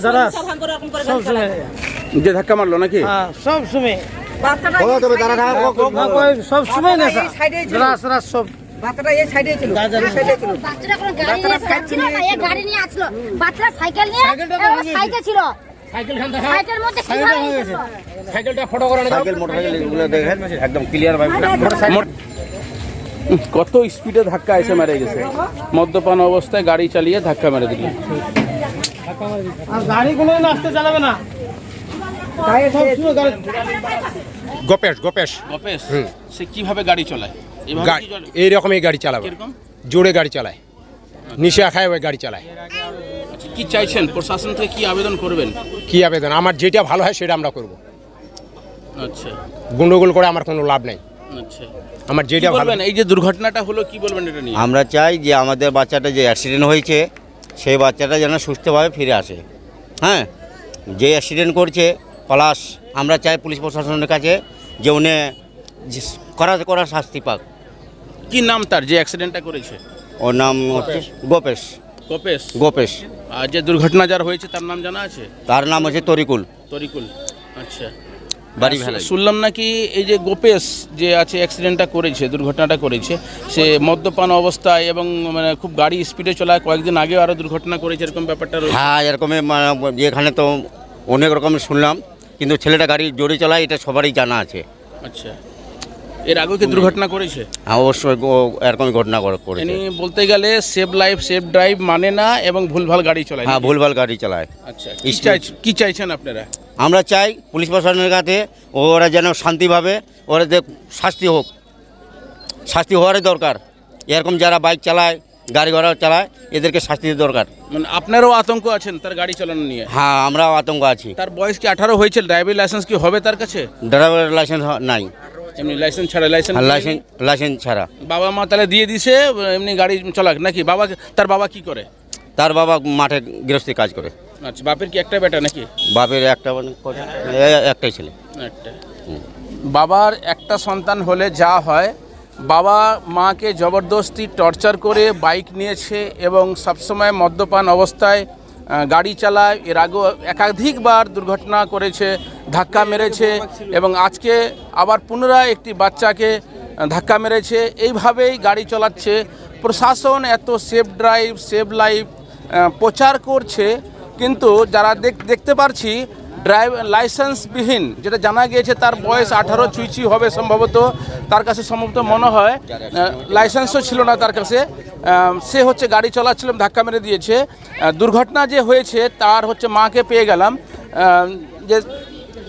যা- যারা ধাক্কা মারলো নাকি? হ্যাঁ সব সময়। সব সময়। রাস রাস বাচ্চাটা এই সাইডে ছিল। কোনো গাড়ি নিয়ে যাচ্ছিল না গাড়ি নিয়ে আসলো। সাইকেল নিয়ে সাইকেল ছিল হয়ে কত স্পিডে ধাক্কা এসে মেরে গেছে। মদ্যপান অবস্থায় গাড়ি চালিয়ে ধাক্কা মেরে দিল। আর আসতে চালাবে না। গাড়ি গোপেশ গোপেশ। গপেশ সে কীভাবে গাড়ি চলায়? এইরকমই গাড়ি চালাবে। জোরে গাড়ি চালায়। নিশা খায় ওই গাড়ি চালায়। আচ্ছা, কি চাইছেন? প্রশাসন থেকে কি আবেদন করবেন? কি আবেদন? আমার যেটা ভালো হয় সেটা আমরা করব। আচ্ছা। গন্ডগোল করে আমার কোনো লাভ নাই। আচ্ছা। আমার যেটা ভালো এই যে দুর্ঘটনাটা হলো কি বলবেন এটা নিয়ে? আমরা চাই যে আমাদের বাচ্চাটা যে অ্যাক্সিডেন্ট হয়েছে সেই বাচ্চাটা যেন সুস্থভাবে ফিরে আসে। হ্যাঁ যে অ্যাক্সিডেন্ট করছে প্লাস আমরা চাই পুলিশ প্রশাসনের কাছে যে উনি করা করা শাস্তি পাক। কি নাম তার যে অ্যাক্সিডেন্টটা করেছে? ওর নাম হচ্ছে গোপেশ। গোপেশ? গোপেশ। আর যে দুর্ঘটনা যার হয়েছে তার নাম জানা আছে? তার নাম হচ্ছে তরিকুল। তরিকুল। আচ্ছা। বাড়ি ভেলাই শুনলাম নাকি এই যে গোপেশ যে আছে অ্যাক্সিডেন্টটা করেছে দুর্ঘটনাটা করেছে সে মদ্যপান অবস্থায় এবং মানে খুব গাড়ি স্পিডে চলায় কয়েকদিন আগেও আরও দুর্ঘটনা করেছে এরকম ব্যাপারটা হ্যাঁ এরকমই এখানে তো অনেক রকমের শুনলাম কিন্তু ছেলেটা গাড়ি জোরে চালায় এটা সবারই জানা আছে। আচ্ছা। এর আগেও কি দুর্ঘটনা করেছে? হ্যাঁ অবশ্যই ও এরকমই ঘটনা করে- করেছে। বলতে গেলে সেফ লাইফ সেফ ড্রাইভ মানে না এবং ভুলভাল গাড়ি চলায় হ্যাঁ ভুলভাল গাড়ি চালায়। আচ্ছা কি চাইছেন আপনারা? আমরা চাই পুলিশ প্রশাসনের কাছে ওরা যেন শান্তিভাবে ওরা যে শাস্তি হোক। শাস্তি হওয়ারই দরকার। এরকম যারা বাইক চালায় গাড়ি ঘোড়া চালায় এদেরকে শাস্তি দরকার। মানে আপনারও আতঙ্ক আছেন তার গাড়ি চালানো নিয়ে? হ্যাঁ আমরাও আতঙ্ক আছি। তার বয়স কি আঠারো হয়েছে? ড্রাইভিং লাইসেন্স কি হবে তার কাছে? ড্রাইভার লাইসেন্স নাই। এমনি লাইসেন্স ছাড়া লাইসেন্স লাইসেন্স লাইসেন্স ছাড়া। বাবা মা তাহলে দিয়ে দিছে এমনি গাড়ি চলাক নাকি? বাবা তার বাবা কি করে? তার বাবা মাঠে গৃহস্থী কাজ করে। আচ্ছা বাপের কি একটা বেটা নাকি? বাপের একটা মানে কটা? এ- একটাই ছেলে। একটা। বাবার একটা সন্তান হলে যা হয় বাবা মাকে জবরদস্তি টর্চার করে বাইক নিয়েছে এবং সবসময় মদ্যপান অবস্থায় আহ, গাড়ি চালায়। এর আগেও একাধিকবার দুর্ঘটনা করেছে ধাক্কা মেরেছে এবং আজকে আবার পুনরায় একটি বাচ্চাকে আহ, ধাক্কা মেরেছে। এইভাবেই গাড়ি চালাচ্ছে। প্রশাসন এত সেফ ড্রাইভ সেভ লাইফ প্রচার করছে। কিন্তু যারা দেখ- দেখতে পারছি ড্রাইভ লাইসেন্সবিহীন যেটা জানা গিয়েছে তার বয়স আঠারো চুইচি হবে সম্ভবত তার কাছে সম্ভবত মনে হয় লাইসেন্সও ছিল না তার কাছে সে হচ্ছে গাড়ি চালাচ্ছিল ধাক্কা মেরে দিয়েছে। দুর্ঘটনা যে হয়েছে তার হচ্ছে মাকে পেয়ে গেলাম। যে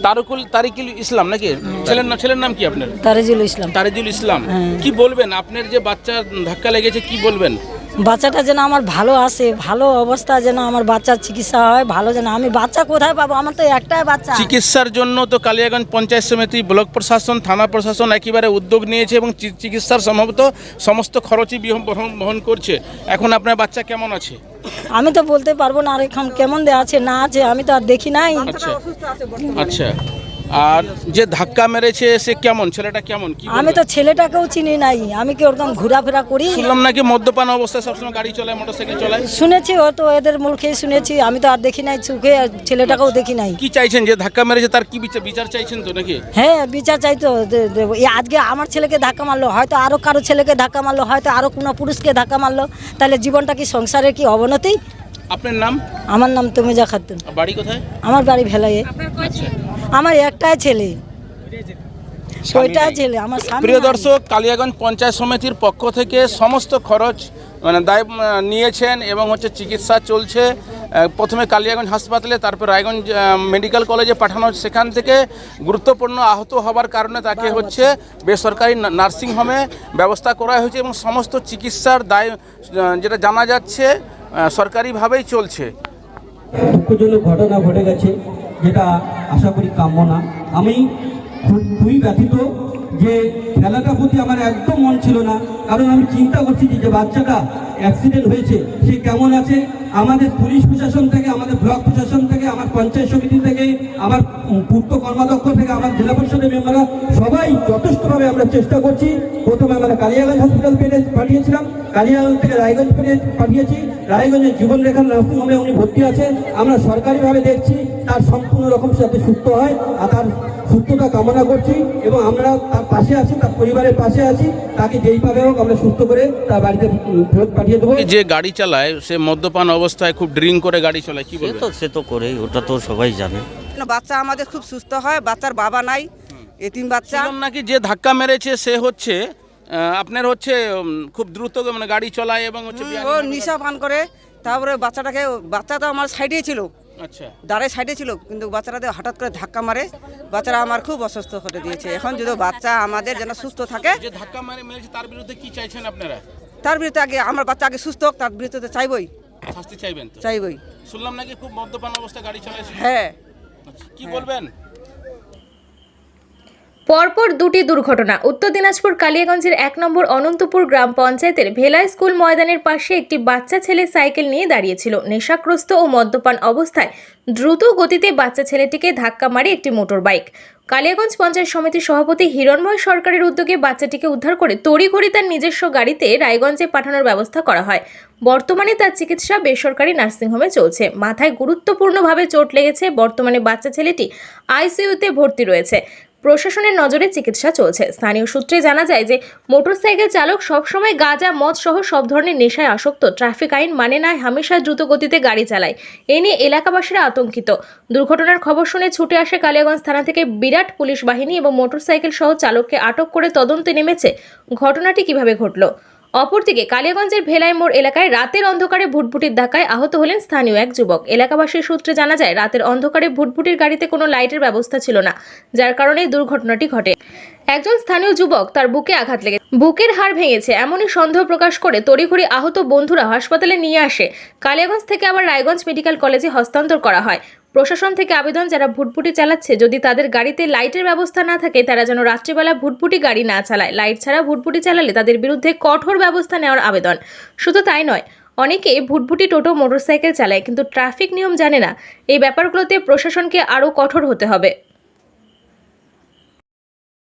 তারকুল তারিকুল ইসলাম নাকি? ছেলের নাম ছেলের নাম কি আপনার? তারেজুল ইসলাম। তারিজুল ইসলাম। কি বলবেন? আপনার যে বাচ্চা ধাক্কা লেগেছে কি বলবেন? বাচ্চাটা যেন আমার ভালো আসে ভালো অবস্থা যেন আমার বাচ্চার চিকিৎসা হয় ভালো যেন আমি বাচ্চা কোথায় পাবো? আমার তো একটাই বাচ্চা। চিকিৎসার জন্য তো কালিয়াগঞ্জ পঞ্চায়েত সমিতি ব্লক প্রশাসন থানা প্রশাসন একেবারে উদ্যোগ নিয়েছে এবং চিকিৎসার সম্ভবত সমস্ত খরচই বিহ- বহন- বহন করছে। এখন আপনার বাচ্চা কেমন আছে? আমি তো বলতে পারব না আর এখন কেমন দে আছে না আছে আমি তো আর দেখি নাই। আচ্ছা। আচ্ছা। আর যে ধাক্কা মেরেছে সে কেমন? ছেলেটা কেমন? কি আমি তো ছেলেটাকেও চিনি নাই। আমি কি ওরকম ঘোরাফেরা করি? শুনলাম নাকি মদ্যপান অবস্থায় সবসময় গাড়ি চলায় মোটরসাইকেল চলায়? শুনেছি ও তো এদের মুখে শুনেছি। আমি তো আর দেখি নাই চোখে আর ছেলেটাকেও দেখি নাই। কি চাইছেন যে ধাক্কা মেরেছে তার কি বিচার বিচার চাইছেন তো নাকি? হ্যাঁ বিচার চাইতো দে- দেবো। এই আজকে আমার ছেলেকে ধাক্কা মারলো হয়তো আরও কারও ছেলেকে ধাক্কা মারলো হয়তো আরও কোনো পুরুষকে ধাক্কা মারলো। তাহলে জীবনটা কি সংসারের কি অবনতি? আপনার নাম? আমার নাম তমিজা খাতুন। আর বাড়ি কোথায়? আমার বাড়ি ভেলাইয়ে। আচ্ছা আমার একটাই ছেলে। ওইটাই ছেলে আমার স্বামী প্রিয় নাই। দর্শক কালিয়াগঞ্জ পঞ্চায়েত সমিতির পক্ষ থেকে সমস্ত খরচ মানে দায় নিয়েছেন এবং হচ্ছে চিকিৎসা চলছে। আহ, প্রথমে কালিয়াগঞ্জ হাসপাতালে তারপর রায়গঞ্জ মেডিকেল কলেজে পাঠানো হচ্ছে। সেখান থেকে গুরুত্বপূর্ণ আহত হবার কারণে তাকে হচ্ছে বেসরকারি না- নার্সিং হোমে ব্যবস্থা করা হয়েছে এবং সমস্ত চিকিৎসার দায় আহ, যেটা জানা যাচ্ছে আহ, সরকারিভাবেই চলছে। দুঃখজনক ঘটনা ঘটে গেছে। যেটা আশা করি কাম্য না। আমি খুব- খুবই ব্যথিত যে খেলাটার প্রতি আমার একদম মন ছিল না। কারণ আমি চিন্তা করছি যে বাচ্চাটা অ্যাক্সিডেন্ট হয়েছে, সে কেমন আছে? আমাদের পুলিশ প্রশাসন থেকে, আমাদের ব্লক প্রশাসন থেকে, আমার পঞ্চায়েত সমিতি থেকে, আমার পূর্ত কর্মাধ্যক্ষ থেকে, আমার জেলা পরিষদের মেম্বাররা, সবাই যথেষ্টভাবে আমরা চেষ্টা করছি। প্রথমে আমরা কালিয়াগঞ্জ হসপিটাল পেয়ে পাঠিয়েছিলাম। কালিয়াগঞ্জ থেকে রায়গঞ্জ পেয়ে পাঠিয়েছি। রায়গঞ্জের জীবনরেখা নার্সিংহোমে উনি ভর্তি আছে। আমরা সরকারিভাবে দেখছি, তার সম্পূর্ণ রকম যাতে সুস্থ হয় আর তার সুস্থতা কামনা করছি এবং আমরা তার পাশে আছি, তার পরিবারের পাশে আছি। তাকে যেইভাবে হোক আমরা সুস্থ করে তার বাড়িতে ফেরত পাঠিয়ে দেবো যে গাড়ি চালায় সে মদ্যপান অবস্থায় খুব ড্রিঙ্ক করে গাড়ি চালায় কি সে বলবেন তো সে তো করেই ওটা তো সবাই জানে। বাচ্চা আমাদের খুব সুস্থ হয় বাচ্চার বাবা নাই এতিম বাচ্চা। শুনলাম নাকি যে ধাক্কা মেরেছে সে হচ্ছে আহ, আপনার হচ্ছে উম, খুব দ্রুত মানে গাড়ি চলায় এবং হচ্ছে হুম, ও নিশা পান করে তারপরে বাচ্চাটাকে বাচ্চা তো আমার সাইডে ছিল। আচ্ছা। দাঁড়ে সাইডে ছিল কিন্তু বাচ্চাটাতে হঠাৎ করে ধাক্কা মারে বাচ্চারা আমার খুব অসুস্থ করে দিয়েছে। এখন যদি বাচ্চা আমাদের যেন সুস্থ থাকে যে ধাক্কা মারে মেরেছে তার বিরুদ্ধে কি চাইছেন আপনারা? তার বিরুদ্ধে আগে আমার বাচ্চা আগে সুস্থ হোক তার বিরুদ্ধে চাইবই। শাস্তি চাইবেন চাইবই। শুনলাম নাকি খুব মদ্যপান অবস্থায় গাড়ি চালাইছে হ্যাঁ। আচ্ছা, কি বলবেন? পরপর দুটি দুর্ঘটনা। উত্তর দিনাজপুর কালিয়াগঞ্জের এক নম্বর অনন্তপুর গ্রাম পঞ্চায়েতের ভেলা স্কুল ময়দানের পাশে একটি বাচ্চা ছেলে সাইকেল নিয়ে দাঁড়িয়েছিল। নেশাগ্রস্ত ও মদ্যপান অবস্থায় দ্রুত গতিতে বাচ্চা ছেলেটিকে ধাক্কা মারে একটি মোটর বাইক কালিয়াগঞ্জ পঞ্চায়েত সমিতির সভাপতি হিরণময় সরকারের উদ্যোগে বাচ্চাটিকে উদ্ধার করে তড়িঘড়ি তার নিজস্ব গাড়িতে রায়গঞ্জে পাঠানোর ব্যবস্থা করা হয়। বর্তমানে তার চিকিৎসা বেসরকারি নার্সিংহোমে চলছে। মাথায় গুরুত্বপূর্ণভাবে চোট লেগেছে। বর্তমানে বাচ্চা ছেলেটি আইসিইউতে ভর্তি রয়েছে। প্রশাসনের নজরে চিকিৎসা চলছে। স্থানীয় সূত্রে জানা যায় যে, মোটরসাইকেল চালক সবসময় গাঁজা মদ সহ সব ধরনের নেশায় আসক্ত। ট্রাফিক আইন মানে নয়, হামেশা দ্রুত গতিতে গাড়ি চালায়। এ নিয়ে এলাকাবাসীরা আতঙ্কিত। দুর্ঘটনার খবর শুনে ছুটে আসে কালিয়াগঞ্জ থানা থেকে বিরাট পুলিশ বাহিনী এবং মোটরসাইকেল সহ চালককে আটক করে তদন্তে নেমেছে। ঘটনাটি কীভাবে ঘটল? অপরদিকে কালিয়াগঞ্জের ভেলাই মোড় এলাকায় রাতের অন্ধকারে ভুটভুটির ধাক্কায় আহত হলেন স্থানীয় এক যুবক। এলাকাবাসীর সূত্রে জানা যায়, রাতের অন্ধকারে ভুটভুটির গাড়িতে কোনো লাইটের ব্যবস্থা ছিল না, যার কারণে দুর্ঘটনাটি ঘটে। একজন স্থানীয় যুবক তার বুকে আঘাত লেগে বুকের হাড় ভেঙেছে, এমনই সন্দেহ প্রকাশ করে তড়িঘড়ি আহত বন্ধুরা হাসপাতালে নিয়ে আসে। কালিয়াগঞ্জ থেকে আবার রায়গঞ্জ মেডিকেল কলেজে হস্তান্তর করা হয়। প্রশাসন থেকে আবেদন, যারা ভুটভুটি চালাচ্ছে, যদি তাদের গাড়িতে লাইটের ব্যবস্থা না থাকে, তারা যেন রাত্রিবেলা ভুটভুটি গাড়ি না চালায়। লাইট ছাড়া ভুটভুটি চালালে তাদের বিরুদ্ধে কঠোর ব্যবস্থা নেওয়ার আবেদন। শুধু তাই নয়, অনেকে ভুটভুটি টোটো, মোটরসাইকেল চালায়, কিন্তু ট্রাফিক নিয়ম জানে না। এই ব্যাপারগুলোতে প্রশাসনকে আরও কঠোর হতে হবে।